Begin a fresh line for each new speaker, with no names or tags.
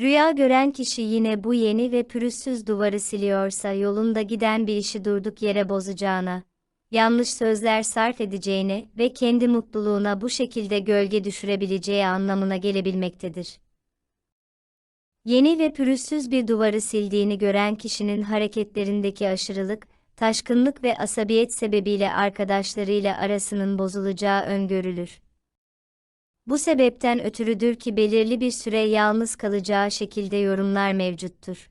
Rüya gören kişi yine bu yeni ve pürüzsüz duvarı siliyorsa yolunda giden bir işi durduk yere bozacağına, yanlış sözler sarf edeceğine ve kendi mutluluğuna bu şekilde gölge düşürebileceği anlamına gelebilmektedir. Yeni ve pürüzsüz bir duvarı sildiğini gören kişinin hareketlerindeki aşırılık, taşkınlık ve asabiyet sebebiyle arkadaşlarıyla arasının bozulacağı öngörülür. Bu sebepten ötürüdür ki belirli bir süre yalnız kalacağı şekilde yorumlar mevcuttur.